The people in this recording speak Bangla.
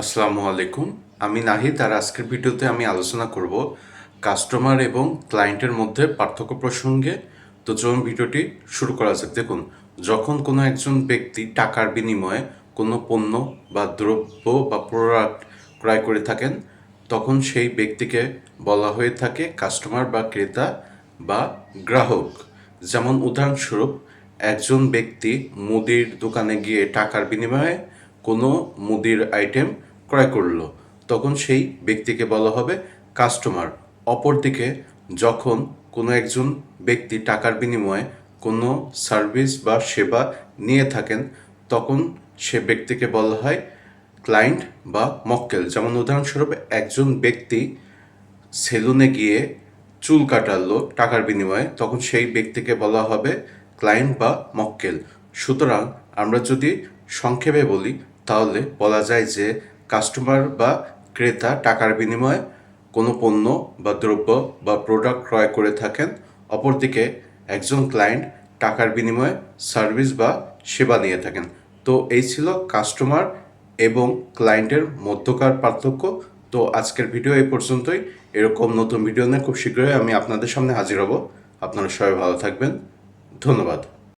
আসসালামু আলাইকুম। আমি নাহিদ আর আজকের ভিডিওতে আমি আলোচনা করব কাস্টমার এবং ক্লায়েন্টের মধ্যে পার্থক্য প্রসঙ্গে। তো চলুন ভিডিওটি শুরু করা যাক। দেখুন, যখন কোনো একজন ব্যক্তি টাকার বিনিময়ে কোনো পণ্য বা দ্রব্য বা প্রোডাক্ট ক্রয় করে থাকেন, তখন সেই ব্যক্তিকে বলা হয়ে থাকে কাস্টমার বা ক্রেতা বা গ্রাহক। যেমন উদাহরণস্বরূপ, একজন ব্যক্তি মুদির দোকানে গিয়ে টাকার বিনিময়ে কোনো মুদির আইটেম ক্রয় করল। তখন সেই ব্যক্তিকে বলা হবে কাস্টমার অপরদিকে যখন কোনো একজন ব্যক্তি টাকার বিনিময়ে কোনো সার্ভিস বা সেবা নিয়ে থাকেন, তখন সে ব্যক্তিকে বলা হয় ক্লায়েন্ট বা মক্কেল। যেমন উদাহরণস্বরূপ, একজন ব্যক্তি সেলুনে গিয়ে চুল কাটালো টাকার বিনিময়ে, তখন সেই ব্যক্তিকে বলা হবে ক্লায়েন্ট বা মক্কেল। সুতরাং আমরা যদি সংক্ষেপে বলি তাহলে বলা যায় যে কাস্টমার বা ক্রেতা টাকার বিনিময়ে কোনো পণ্য বা দ্রব্য বা প্রোডাক্ট ক্রয় করে থাকেন। অপরদিকে একজন ক্লায়েন্ট টাকার বিনিময়ে সার্ভিস বা সেবা নিয়ে থাকেন। তো এই ছিল কাস্টমার এবং ক্লায়েন্টের মধ্যকার পার্থক্য। তো আজকের ভিডিও এই পর্যন্তই। এরকম নতুন ভিডিও নিয়ে খুব শীঘ্রই আমি আপনাদের সামনে হাজির হব। আপনারা সবাই ভালো থাকবেন। ধন্যবাদ।